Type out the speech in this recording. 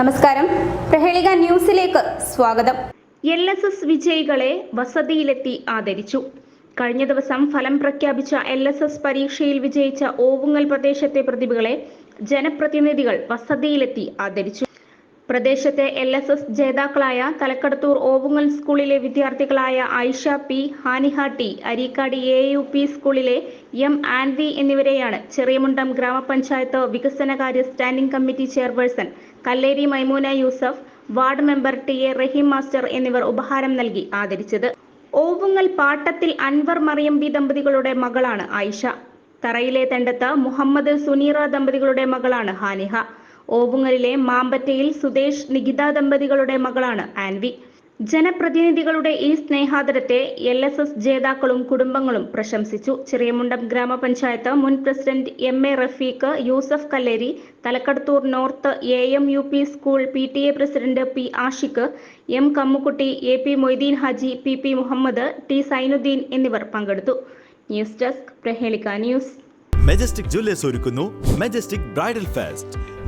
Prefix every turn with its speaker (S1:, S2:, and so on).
S1: നമസ്കാരം. പ്രഹേളിക ന്യൂസിലേക്ക് സ്വാഗതം.
S2: എൽ എസ് എസ് വിജയികളെ വസതിയിലെത്തി ആദരിച്ചു. കഴിഞ്ഞ ദിവസം ഫലം പ്രഖ്യാപിച്ച എൽ എസ് എസ് പരീക്ഷയിൽ വിജയിച്ച ഓവുങ്ങൽ പ്രദേശത്തെ പ്രതിഭകളെ ജനപ്രതിനിധികൾ വസതിയിലെത്തി ആദരിച്ചു. പ്രദേശത്തെ എൽ എസ് എസ് ജേതാക്കളായ തലക്കടത്തൂർ ഓവുങ്ങൽ സ്കൂളിലെ വിദ്യാർത്ഥികളായ Aisha P Haniha T Areekkad A U P സ്കൂളിലെ എം ആൻവി എന്നിവരെയാണ് ചെറിയമുണ്ടം ഗ്രാമപഞ്ചായത്ത് വികസനകാര്യ standing committee chairperson Kalleri Maimoona Yusuf ward member T A Raheem master എന്നിവർ ഉപഹാരം നൽകി ആദരിച്ചത്. ഓവുങ്ങൽ പാട്ടത്തിൽ അൻവർ മറിയം ബി ദമ്പതികളുടെ മകളാണ് ആയിഷ. തറയിലെ തെണ്ടത്ത് മുഹമ്മദ് സുനീറ ദമ്പതികളുടെ മകളാണ് ഹാനിഹ. ഓവുങ്ങലിലെ മാമ്പറ്റയിൽ സുദേശ് നികിത ദമ്പതികളുടെ മകളാണ് ആൻവി. ജനപ്രതിനിധികളുടെ ഈ സ്നേഹാദരത്തെ എൽ എസ് എസ് ജേതാക്കളും കുടുംബങ്ങളും പ്രശംസിച്ചു. ചെറിയമുണ്ടം ഗ്രാമപഞ്ചായത്ത് മുൻ president M A Rafeeq Yusuf Kalleri Thalakkadathur north A M U P school P T A president P Ashiq M Kammukutty A P Moideen Haji P P Muhammad T Sainudheen എന്നിവർ പങ്കെടുത്തു. News desk Prahelika news.
S3: Majestic Jewellers ഒരുക്കുന്നു. Majestic bridal fest.